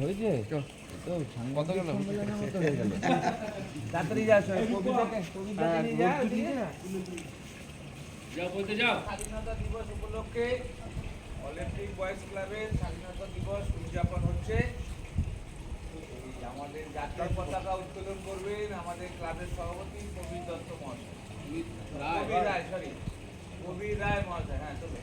হয়েছে? কত গেল? তাড়াতাড়ি। যাও বলতে যাও। স্বাধীনতা দিবস উপলক্ষে অলিম্পিক বয়েজ ক্লাবের স্বাধীনতা দিবস উদযাপন হচ্ছে। আমাদের জাতীয় পতাকা উত্তোলন করবেন আমাদের ক্লাবের সভাপতি কবির দত্ত মহাশয়। কবির রায় সরি কবির রায় মহাশয় হ্যাঁ চলো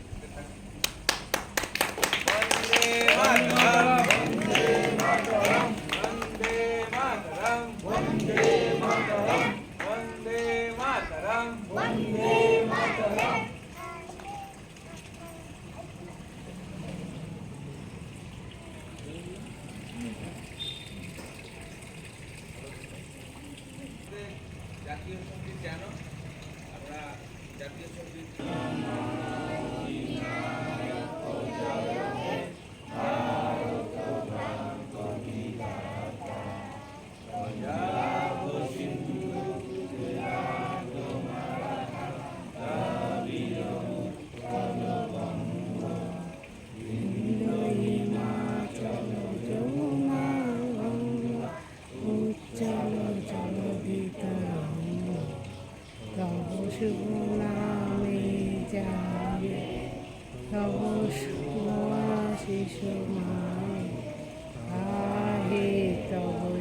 জাতীয় সঙ্গীত জানো আমরা জাতীয় সঙ্গীত তব শুভ নামে যাবে তব শুভ আশিস আহে তব